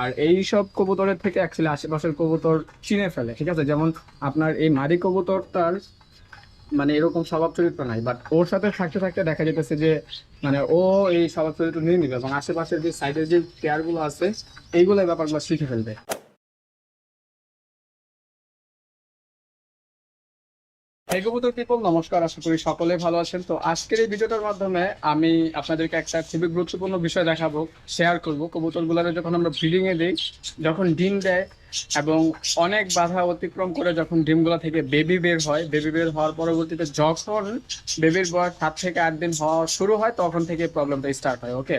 আর এই সব কবুতরের থেকে অ্যাকচুয়ালি আশেপাশের কবুতর চিনে ফেলে, ঠিক আছে? যেমন আপনার এই মারি কবুতর তার মানে এরকম স্বভাব চরিত্র নাই বাট ওর সাথে থাকতে থাকতে দেখা যেতেছে যে মানে ও এই স্বভাব চরিত্র নিয়ে নিবে এবং আশেপাশের যে সাইডের যে পেয়ারগুলো আছে এইগুলো ব্যাপারগুলো শিখে ফেলবে। কবুতর পিপল নমস্কার, আশা করি সকলে ভালো আছেন। তো আজকের এই ভিডিওটার মাধ্যমে আমি আপনাদেরকে একটা খুবই গুরুত্বপূর্ণ বিষয় দেখাবো শেয়ার করব। কবুতরগুলোরে যখন আমরা ব্রিডিং এ দিই, যখন ডিম দেয় এবং অনেক বাধা অতিক্রম করে যখন ডিমগুলো থেকে বেবি বের হয় বেবি বের হওয়ার পরবর্তীতে যখন বেবির বয়স সাত থেকে আট দিন হওয়া শুরু হয়, তখন থেকে প্রবলেমটা স্টার্ট হয় ওকে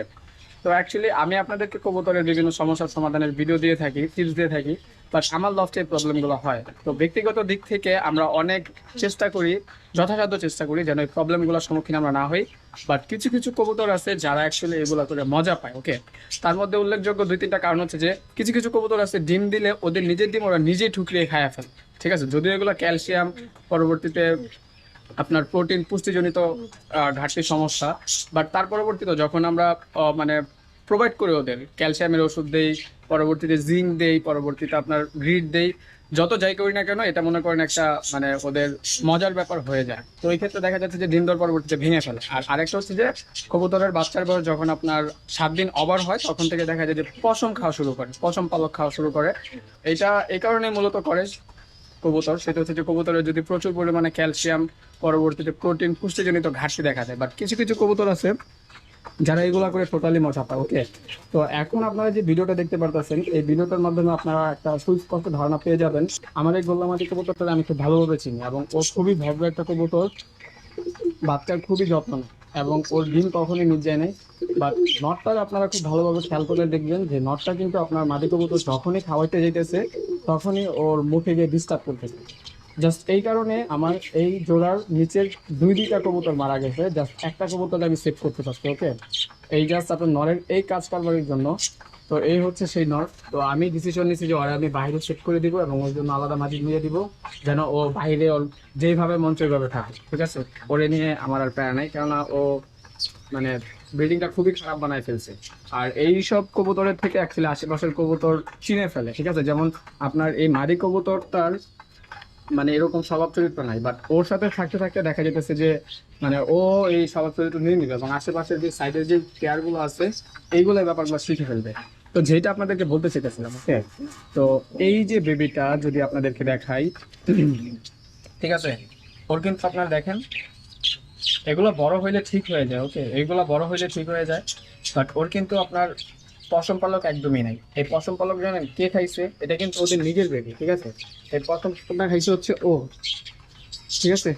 তো অ্যাকচুয়ালি আমি আপনাদেরকে কবুতরের বিভিন্ন সমস্যার সমাধানের ভিডিও দিয়ে থাকি টিপস দিয়ে থাকি। বাট আমার লফটে প্রবলেমগুলো হয়। তো ব্যক্তিগত দিক থেকে আমরা অনেক চেষ্টা করি, যথাসাধ্য চেষ্টা করি যেন এই প্রবলেমগুলোর সম্মুখীন আমরা না হই। বাট কিছু কিছু কবুতর আছে যারা অ্যাকচুয়ালি এগুলো করে মজা পায় ওকে তার মধ্যে উল্লেখযোগ্য দুই, তিনটা কারণ হচ্ছে যে কিছু কিছু কবুতর আছে ডিম দিলে ওদের নিজের ডিম ওরা নিজেই ঠুকরিয়ে খায় ফেলে, ঠিক আছে? যদিও এগুলো ক্যালসিয়াম পরবর্তীতে আপনার প্রোটিন পুষ্টিজনিত ঘাটতির সমস্যা বাট তার পরবর্তীতে যখন আমরা মানে প্রোভাইড করি ওদের। ক্যালসিয়ামের ওষুধ দেই, পরবর্তীতে জিঙ্ক দেই, পরবর্তীতে আপনার গ্রিড দেই। যত যাই করি না কেন, এটা মনে করেন একটা মানে ওদের মজার ব্যাপার হয়ে যায়। তো এই ক্ষেত্রে দেখা যাচ্ছে যে ডিম দেওয়ার পরবর্তীতে ভেঙে ফেলে। আর আরেকটা হচ্ছে যে কবুতরের বাচ্চার বয়স যখন আপনার সাত দিন ওভার হয়, তখন থেকে দেখা যায় যে পশম খাওয়া শুরু করে, পশম পালক খাওয়া শুরু করে। এটা এই কারণে মূলত করে কবুতর। সেটা হচ্ছে যে কবুতরের যদি প্রচুর পরিমাণে ক্যালসিয়াম, পরবর্তীতে প্রোটিন পুষ্টিজনিত ঘাটতি দেখা যায়। বাট কিছু কিছু কবুতর আছে যারা এগুলা করে টোটালি মজা পায় ওকে তো এখন আপনারা যে ভিডিওটা দেখতে পারতেছেন, এই ভিডিওটার মাধ্যমে আপনারা একটা সুস্পষ্ট ধারণা পেয়ে যাবেন। আমার এই গোল্লামাটি কবুতরটা আমি খুব ভালোভাবে চিনি এবং ও খুবই ভব্য একটা কবুতর, বাচ্চার খুবই যত্ন এবং ওর ডিম কখনই মিট যায় নাই। বাট নটটা আপনারা খুব ভালোভাবে খেয়াল করে দেখবেন যে নটটা কিন্তু আপনার মাদি কবুতর যখনই খাওয়াইতে যেতেছে তখনই ওর মুখে গিয়ে ডিস্টার্ব করতেছে। জাস্ট এই কারণে আমার এই জোড়ার নিচের দুই দুইটা কবুতর মারা গেছে। জাস্ট একটা কবুতর আমি সেভ করতে পারছি ওকে এই জাস্ট আপনার নরের এই কাজ কারবারের জন্য। তো এই হচ্ছে সেই নর। তো আমি ডিসিশন নিয়েছি যে ওরা আমি বাইরে সেট করে দিব এবং ওর জন্য আলাদা মাটি নিয়ে দিব, যেন ও বাইরে ওর যেইভাবে মন সেইভাবে থাকে, ঠিক আছে? ওরে নিয়ে আমার আর প্যারা নাই, কেননা ও মানে ব্রিডিংটা খুবই খারাপ বানায় ফেলছে। আর এই সব কবুতরের থেকে অ্যাকচুয়ালি আশেপাশের কবুতর চিনে ফেলে, ঠিক আছে? যেমন আপনার এই মাদি কবুতরটার মানে এরকম স্বভাব চরিত্র নাই বাট ওর সাথে থাকতে থাকতে দেখা যেতেছে যে মানে ও এই স্বভাব চরিত্র নিয়ে নিবে এবং আশেপাশের যে সাইডের যে পেয়ারগুলো আছে এইগুলো ব্যাপারগুলো শিখে ফেলবে। তো যেটা আপনাদেরকে বলতে চেয়েছিলাম ওকে তো এই যে বেবিটা যদি আপনাদেরকে দেখাই ঠিক আছে? ওর কিন্তু আপনারা দেখেন এগুলো বড় হইলে ঠিক হয়ে যায় ওকে এগুলো বড় হইলে ঠিক হয়ে যায় বাট ওর কিন্তু আপনার পশম পালক একদমই নাই। এই পশম পালক জানেন কে খাইছে? এটা কিন্তু ওদের নিজের বেবি ঠিক আছে? এই পশম পালকটা খাইছে হচ্ছে ও, ঠিক আছে?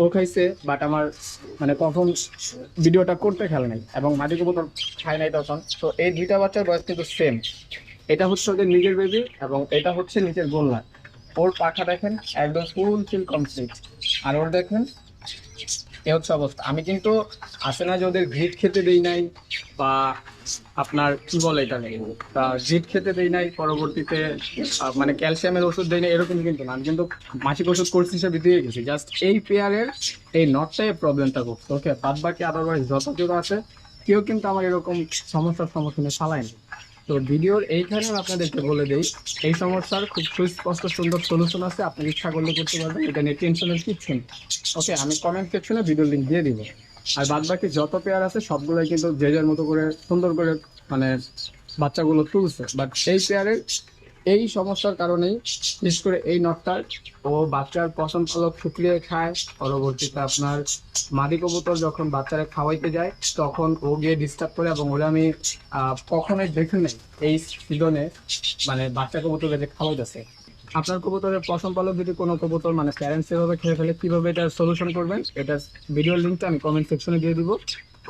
ও খাইছে বাট আমার মানে তখন ভিডিওটা করতে খেয়াল নাই এবং মাটি কবুতর খায় নাই তখন। তো এই দুইটা বাচ্চার বয়স কিন্তু সেম এটা হচ্ছে ওদের নিজের বেবি এবং এটা হচ্ছে নিজের গোল্লা। ওর পাখা দেখেন, একদম ফুল ফিল কমপ্লিট আর ওর দেখেন, এ হচ্ছে অবস্থা। আমি কিন্তু আসে না যে ওদের ঘিট খেতে দেই নাই বা আপনার কি বলে এটা তা জিট খেতে দেই নাই, পরবর্তীতে মানে ক্যালসিয়ামের ওষুধ দেই নাই, এরকম কিন্তু না। আমি কিন্তু মাসিক ওষুধ কোর্স হিসেবে দিয়ে গেছি। জাস্ট এই পেয়ারের এই নটটাই প্রবলেমটা করছে। ওকে, বাদ বাকি আদারওয়াইজ যত জোড়া আছে, কেউ কিন্তু আমার এরকম সমস্যার সম্মুখীনে চালায়নি তো ভিডিওর এইখানে আপনাদেরকে বলে দেই, এই সমস্যার খুব সুস্পষ্ট, সুন্দর সলিউশন আছে। আপনি ইচ্ছা করলে করতে পারবেন, এটা নিয়ে টেনশনের কিচ্ছু নেই। ওকে, আমি কমেন্ট সেকশনে ভিডিও লিঙ্ক দিয়ে দিব। আর বাদ বাকি যত পেয়ার আছে, সবগুলোই কিন্তু যে যার মতো করে সুন্দর করে মানে বাচ্চাগুলো তুলছে। বাট এই পেয়ারের এই সমস্যার কারণেই, বিশেষ করে এই নটটার ও বাচ্চার পছন্দ পালক শুকিয়ে খায়। পরবর্তীতে আপনার মাদি কবুতর যখন বাচ্চারা খাওয়াইতে যায়, তখন ও গিয়ে ডিস্টার্ব করে এবং ওরা আমি কখনোই দেখি নাই এই সিজনে মানে বাচ্চা কবুতরে যে খাওয়াইতেছে। আপনার কবুতরের পছন্দ পালক যদি কোনো কবুতর মানে প্যারেন্টস এভাবে খেয়ে ফেলে, কীভাবে এটার সলিউশন করবেন এটার ভিডিওর লিঙ্কটা আমি কমেন্ট সেকশনে দিয়ে দিব।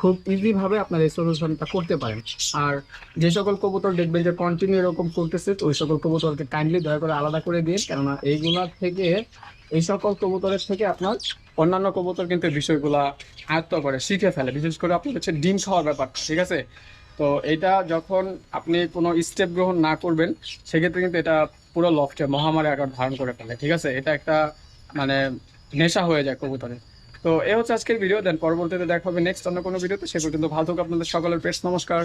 খুব ইজিভাবে আপনার এই সলিউশনটা করতে পারেন। আর যে সকল কবুতর দেখবেন যে কন্টিনিউ এরকম করতেছে ওই সকল কবুতরকে কাইন্ডলি দয়া করে আলাদা করে দিন। কেননা এইগুলা থেকে, এই সকল কবুতরের থেকে আপনার অন্যান্য কবুতর কিন্তু বিষয়গুলা আয়ত্ত করে, শিখে ফেলে। বিশেষ করে আপনার হচ্ছে ডিম খাওয়ার ব্যাপার ঠিক আছে? তো এটা যখন আপনি কোনো স্টেপ গ্রহণ না করবেন, সেক্ষেত্রে কিন্তু এটা পুরো লফটে, মহামারী আকার ধারণ করে ফেলে, ঠিক আছে? এটা একটা মানে নেশা হয়ে যায় কবুতরে তো এ হচ্ছে আজকের ভিডিও দেন পরবর্তীতে দেখা হবে নেক্সট অন্য কোনো ভিডিওতে সে পর্যন্ত ভালো থাকুক আপনাদের সকলের। পেস নমস্কার।